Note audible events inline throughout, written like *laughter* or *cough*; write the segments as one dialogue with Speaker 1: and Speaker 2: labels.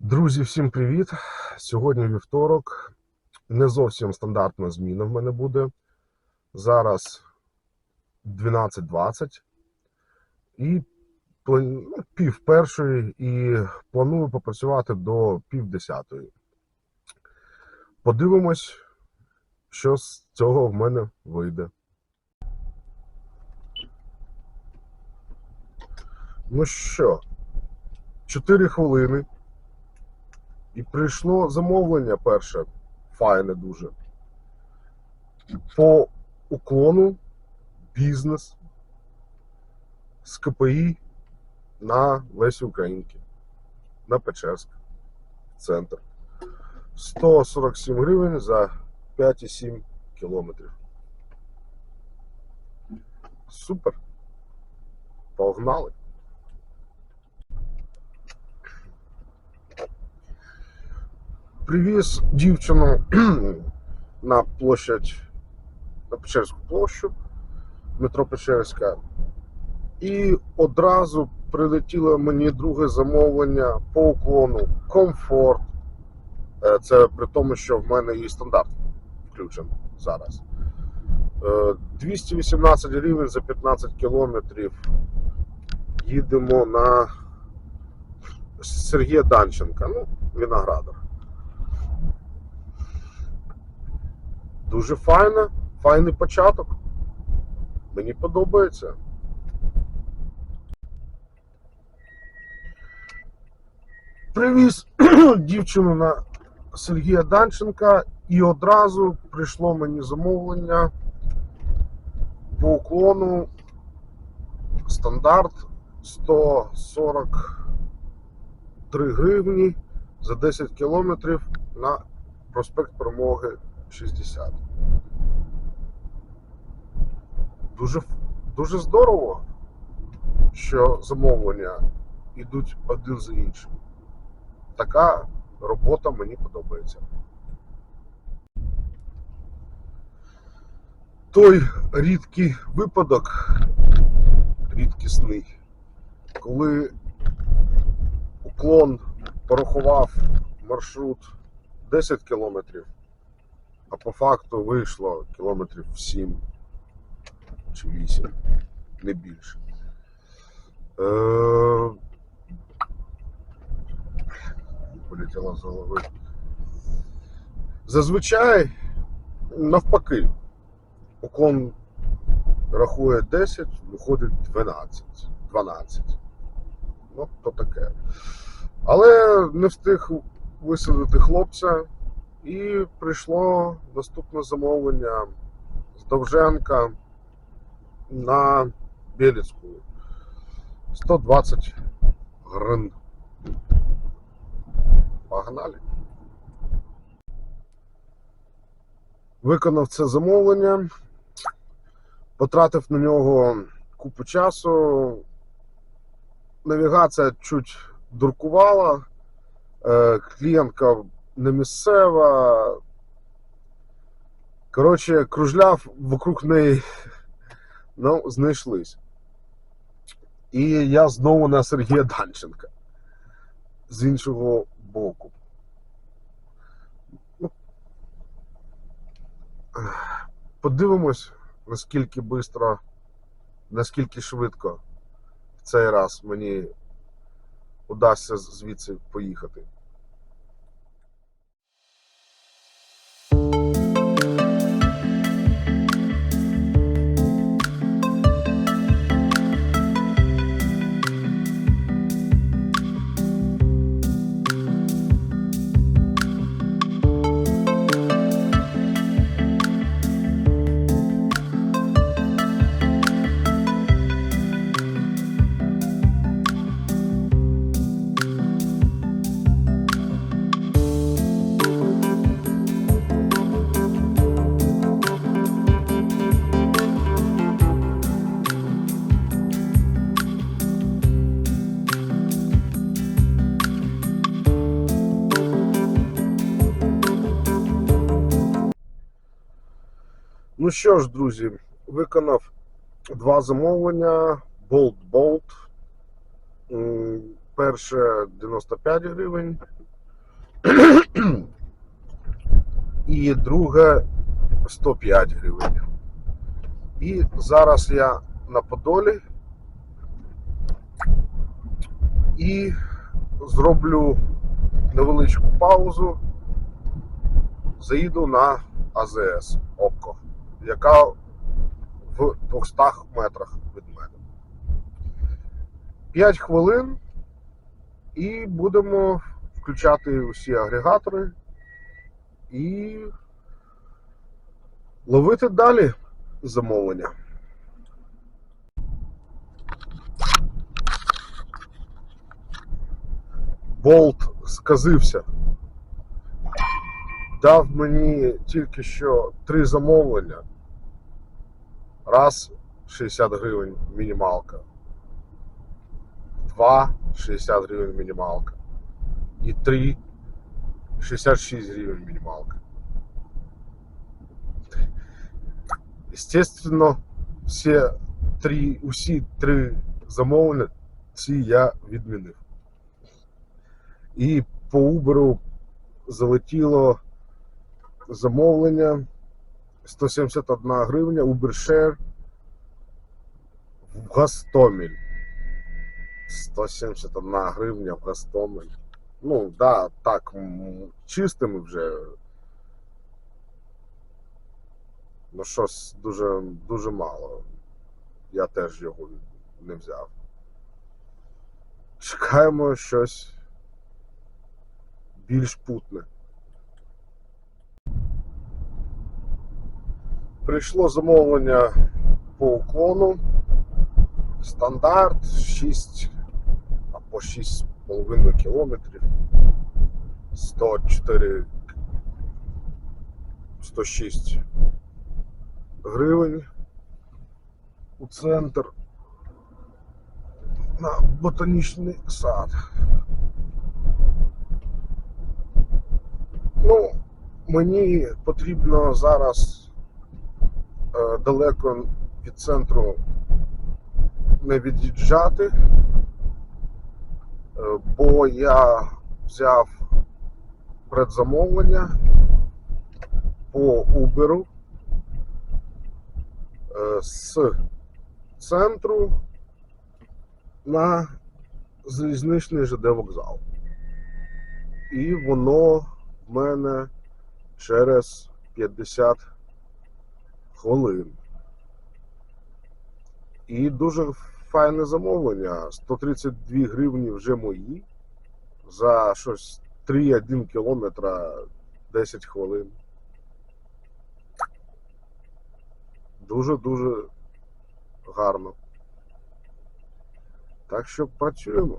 Speaker 1: Друзі, всім привіт! Сьогодні вівторок. Не зовсім стандартна зміна в мене буде. Зараз 12.20 і ну, пів першої і планую попрацювати до пів десятої. Подивимось, що з цього в мене вийде. Ну що, 4 хвилини. І прийшло замовлення перше, файне дуже. По уклону бізнес з КПІ на Лесі Українки, на Печерськ, центр. 147 гривень за 5,7 кілометрів. Супер. Погнали. Привіз дівчину *clears throat* на площадь на Печерську площу, метро Печерська, і одразу прилетіло мені друге замовлення по уклону комфорт. Е, Це при тому, що в мене і стандарт включений зараз. Е, 218 гривень за 15 кілометрів. Їдемо на Сергія Данченка, ну, Виноградар. Дуже файно, файний початок. Мені подобається. Привіз *clears throat* дівчину на Сергія Данченка і одразу прийшло мені замовлення по уклону стандарт 143 гривні за 10 кілометрів на проспект Перемоги 60. Дуже, дуже здорово, що замовлення йдуть один за іншим. Така робота мені подобається. Той рідкий випадок, рідкісний, коли уклон порахував маршрут 10 кілометрів, а по факту вийшло кілометрів 7 чи 8, не більше. Е... Полетіла з голови. Зазвичай навпаки. Уклон рахує 10, виходить 12. 12. Ну, то таке. Але не встиг висадити хлопця. І прийшло наступне замовлення з Довженка на Біліцьку. 120 гривень. Погнали. Виконав це замовлення, потратив на нього купу часу. Навігація чуть дуркувала, е, клієнтка не місцева. Коротше, кружляв вокруг неї, ну, знайшлись. І я знову на Сергія Данченка з іншого боку. Ну, Подивимось, наскільки швидко, наскільки швидко в цей раз мені удасться звідси поїхати. Ну що ж, друзі, виконав два замовлення. Bolt Bolt. Перше 95 гривень І друге 105 гривень. І зараз я на Подолі і зроблю невеличку паузу. Заїду на АЗС ОККО, яка в 200 метрах від мене. 5 хвилин і будемо включати усі агрегатори і ловити далі замовлення. Болт сказився. Дав мені тільки що три замовлення. Раз 60 гривень мінімалка. Два 60 гривень мінімалка. І три 66 гривень мінімалка. Естественно, всі три, усі три замовлення ці я відмінив. І по Uber залетіло замовлення 171 гривня Share в Гастомель. 171 гривня в Гастомель. Ну, да, так, чистими вже. Ну, щось дуже, дуже мало. Я теж його не взяв. Чекаємо щось більш путне. Прийшло замовлення по уклону. Стандарт 6 або 6,5 кілометрів. 104 106 гривень у центр на ботанічний сад. Ну, мені потрібно зараз далеко від центру не від'їжджати, е, бо я взяв предзамовлення по Uber е, з центру на залізничний ЖД вокзал. І воно в мене через 50 хвилин. І дуже файне замовлення. 132 гривні вже мої. За щось 3-1 кілометра 10 хвилин. Дуже-дуже гарно. Так що працюємо.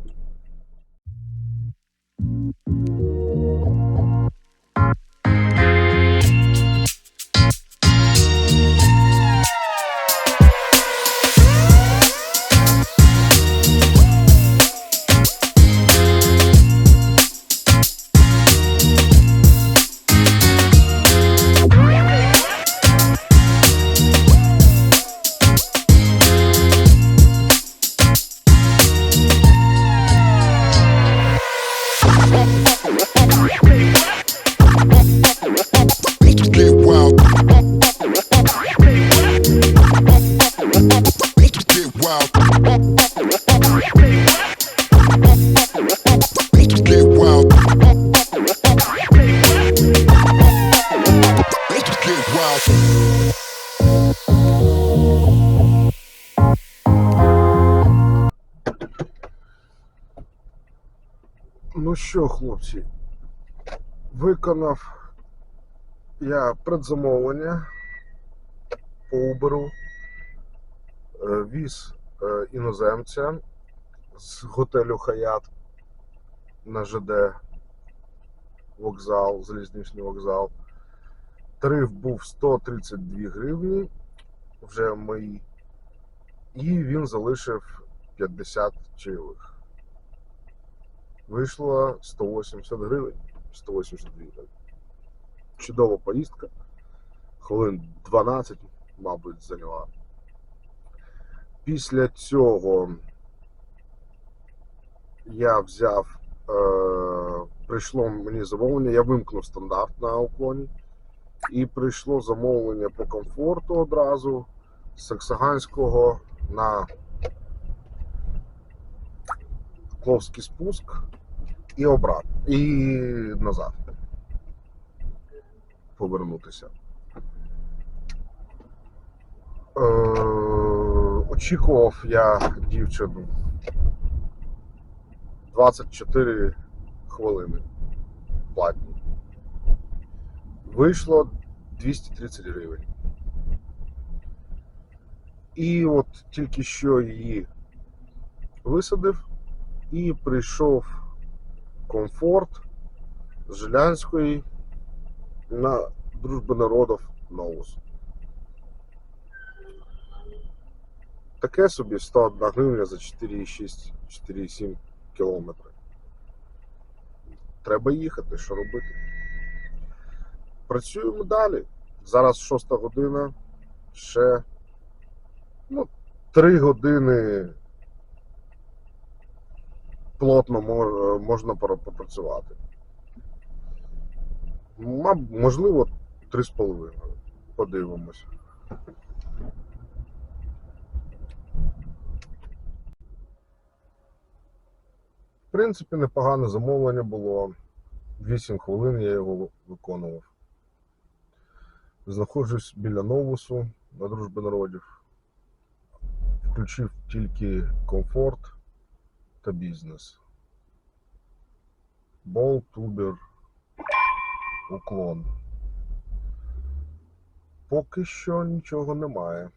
Speaker 1: Ну що, хлопці, виконав я предзамовлення по Uber, е, віз е, іноземця з готелю Хаят на ЖД вокзал, залізничний вокзал. Тариф був 132 гривні, вже мої, і він залишив 50 чайових. Вийшло 180 гривень. 182 гривень. Чудова поїздка. Хвилин 12, мабуть, зайняла. Після цього я взяв е, прийшло мені замовлення, я вимкнув стандарт на уклоні. І прийшло замовлення по комфорту одразу з Саксаганського на Кловський спуск і обратно. І назад. Повернутися. Е, очікував я дівчину 24 хвилини платні. Вийшло 230 гривень. І от тільки що її висадив і прийшов комфорт Жилянської на Дружби народів Новус. Таке собі 101 гривня за 4,6-4,7 кілометри. Треба їхати, що робити. Працюємо далі. Зараз 6 година, ще ну, 3 години плотно можна попрацювати. Можливо, 3,5. Подивимось. В принципі, непогане замовлення було. 8 хвилин я його виконував. Знаходжусь біля новусу на дружби народів. Включив тільки комфорт та бізнес. Болт, Uber, уклон. Поки що нічого немає.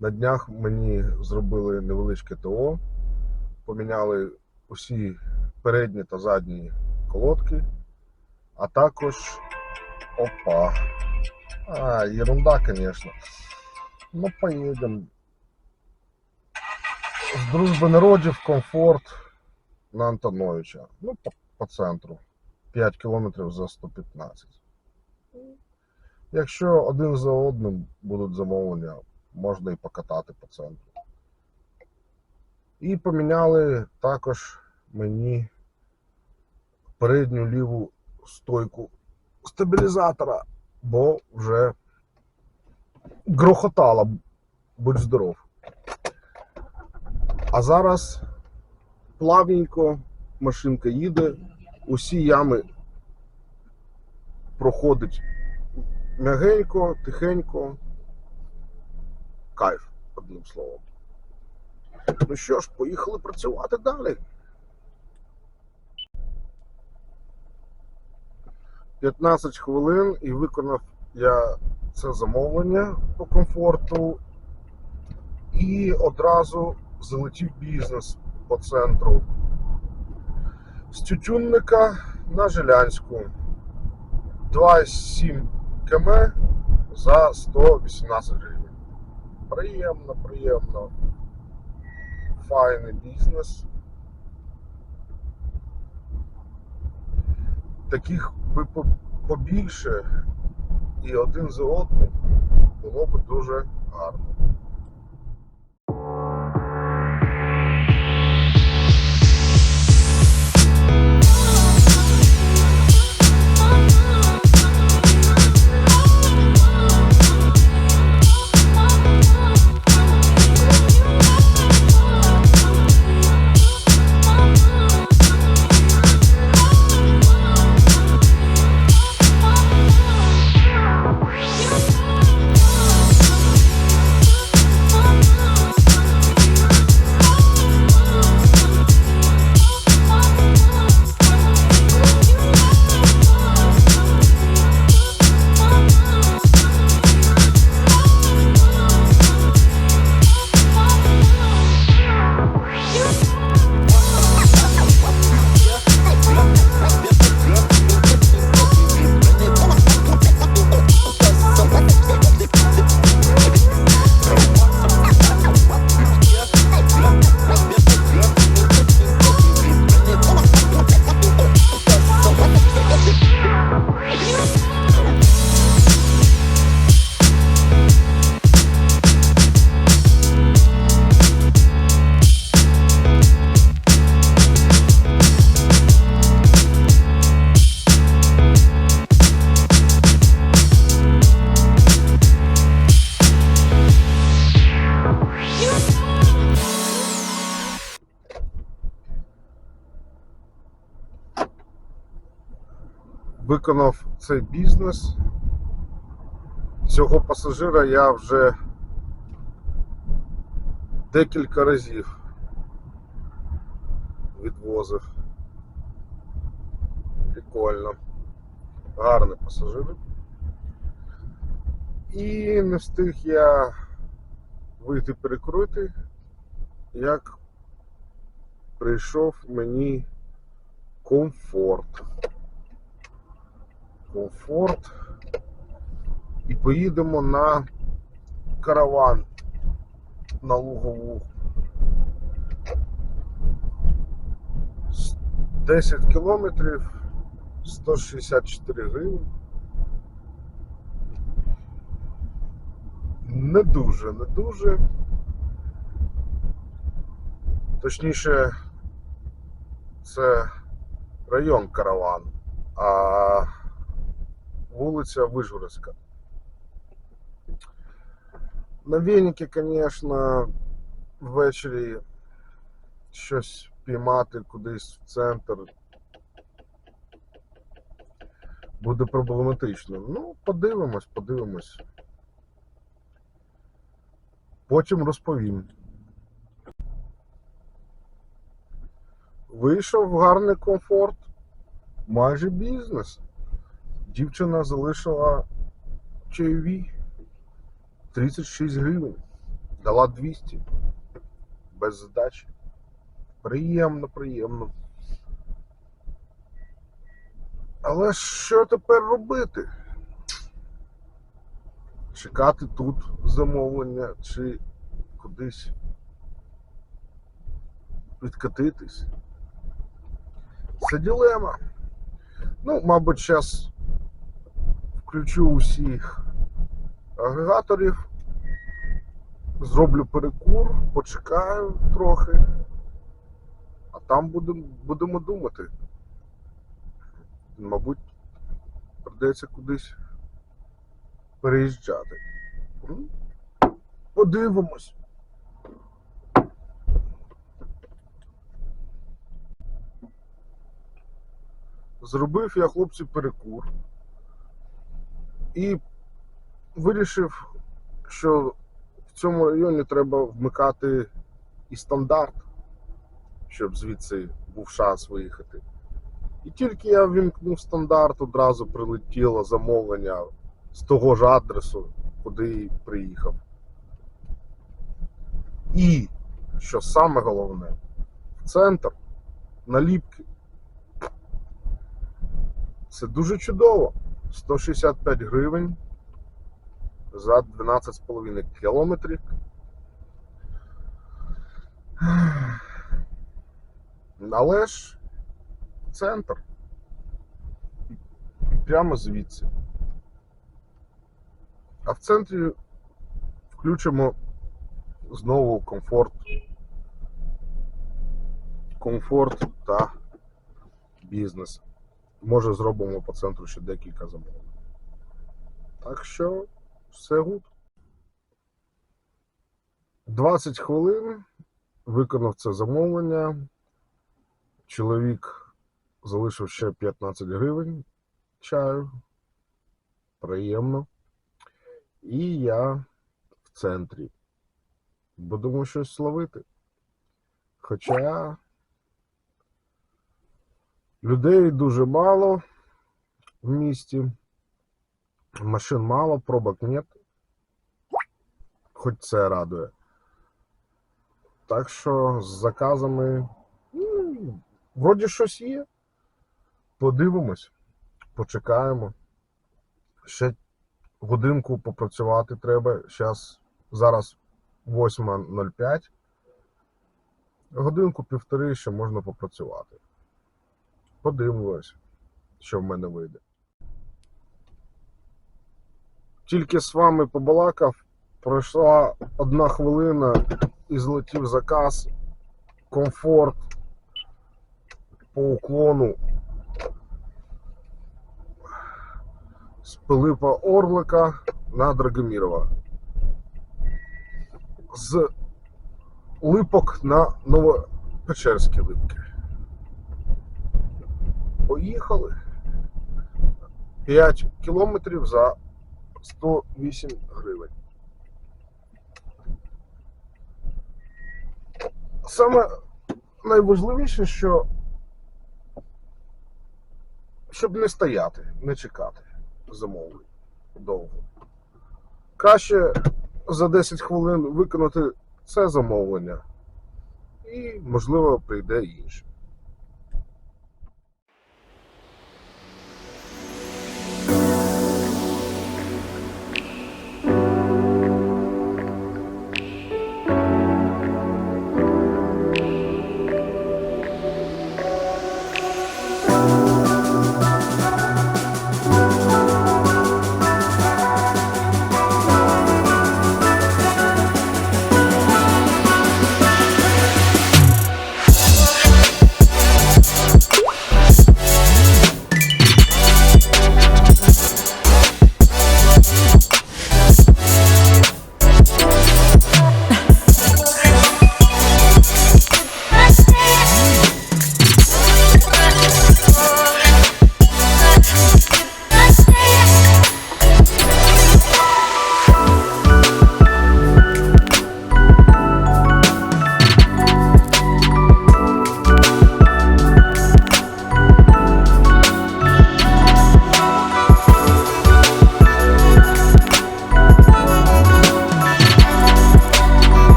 Speaker 1: На днях мені зробили невеличке ТО, поміняли усі передні та задні колодки, а також опа. А, ерунда, конечно. Ну, поедем. З дружби народів комфорт на Антоновича. Ну, по, по центру. 5 кілометрів за 115. Якщо один за одним будуть замовлення, можна і покатати по центру. І поміняли також мені передню ліву стойку стабілізатора, бо вже грохотала, будь здоров. А зараз плавненько машинка їде, усі ями проходить м'ягенько, тихенько. Кайф, одним словом. Ну що ж, поїхали працювати далі. 15 хвилин і виконав я це замовлення по комфорту. І одразу залетів бізнес по центру. З Тютюнника на Жилянську. 2,7 км за 118 гривень. Приємно, приємно. Файний бізнес. Таких би по- побільше і один за одним було б дуже гарно. Виконав цей бізнес. Цього пасажира я вже декілька разів відвозив. Прикольно. Гарний пасажир. І не встиг я вийти перекрити, як прийшов мені комфорт. Комфорт. І поїдемо на караван на лугову. С- 10 кілометрів 164 гривні. Не дуже, не дуже. Точніше, це район караван, а вулиця Вижгородська. На веніки, звісно, ввечері щось піймати кудись в центр буде проблематично. Ну, подивимось, подивимось. Потім розповім. Вийшов гарний комфорт, майже бізнес. Дівчина залишила чайові 36 гривень, дала 200 без здачі. Приємно, приємно. Але що тепер робити? Чекати тут замовлення чи кудись відкатитись? Це дилема. Ну, мабуть, зараз включу усіх агрегаторів, зроблю перекур, почекаю трохи, а там будемо, будемо думати. Мабуть, придеться кудись переїжджати. Подивимось. Зробив я хлопці перекур і вирішив, що в цьому районі треба вмикати і стандарт, щоб звідси був шанс виїхати. І тільки я вімкнув стандарт, одразу прилетіло замовлення з того ж адресу, куди приїхав. І, що саме головне, в центр наліпки. Це дуже чудово. 165 гривень за 12,5 кілометрів. Але ж центр. Прямо звідси. А в центрі включимо знову комфорт. Комфорт та бізнес. Може зробимо по центру ще декілька замовлень. Так що все гуд. 20 хвилин виконав це замовлення. Чоловік залишив ще 15 гривень чаю. Приємно. І я в центрі. Будемо щось ловити. Хоча людей дуже мало в місті, машин мало, пробок нет. Хоч це радує. Так що з заказами ну, вроді щось є. Подивимось, почекаємо. Ще годинку попрацювати треба. Зараз, зараз 8.05. Годинку півтори ще можна попрацювати. Подивимось, що в мене вийде. Тільки з вами побалакав, пройшла одна хвилина і злетів заказ. Комфорт по уклону з Пилипа Орлика на Драгомірова. З липок на Новопечерські липки. Поїхали. 5 кілометрів за 108 гривень. Саме найважливіше, що щоб не стояти, не чекати замовлень довго. Краще за 10 хвилин виконати це замовлення, і, можливо, прийде інше.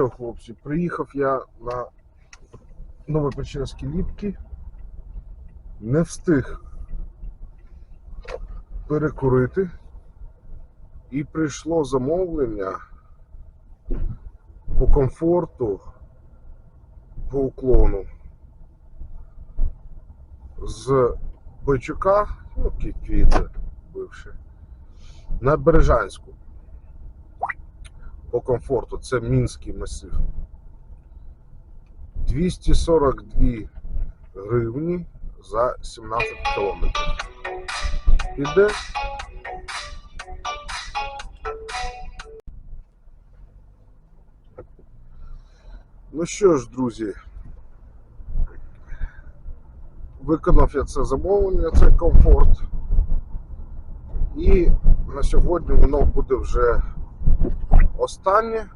Speaker 1: Що, хлопці, приїхав я на Новопечерські ліпки. Не встиг перекурити. І прийшло замовлення по комфорту, по уклону з Бойчука, ну, квіти бивши, на Бережанську по комфорту. Це мінський масив. 242 гривні за 17 кілометрів. Іде. Ну що ж, друзі, виконав я це замовлення, цей комфорт. І на сьогодні воно буде вже останнє.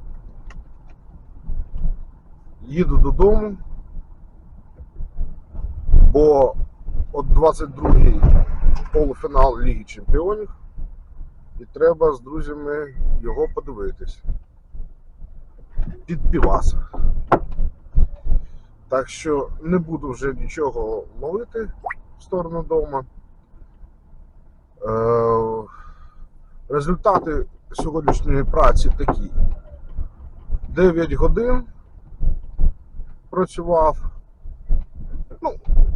Speaker 1: Їду додому, бо от 22-й полуфінал Ліги Чемпіонів, і треба з друзями його подивитись. Під піваса. Так що не буду вже нічого ловити в сторону дома. Е, результати сьогоднішньої праці такі. 9 годин працював. Ну,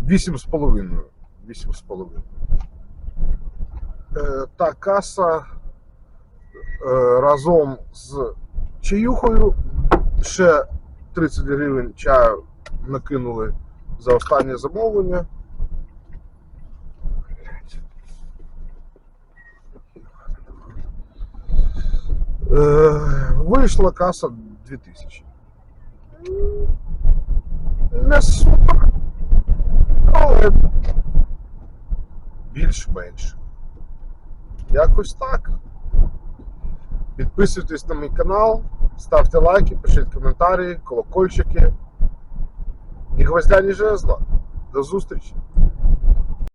Speaker 1: 8,5. 8,5. Е, та каса е, разом з чаюхою ще 30 гривень чаю накинули за останнє замовлення. Вийшла каса 2000. Не супер, але більш-менш. Якось так. Підписуйтесь на мій канал, ставте лайки, пишіть коментарі, колокольчики. І гвоздяні жезла. До зустрічі!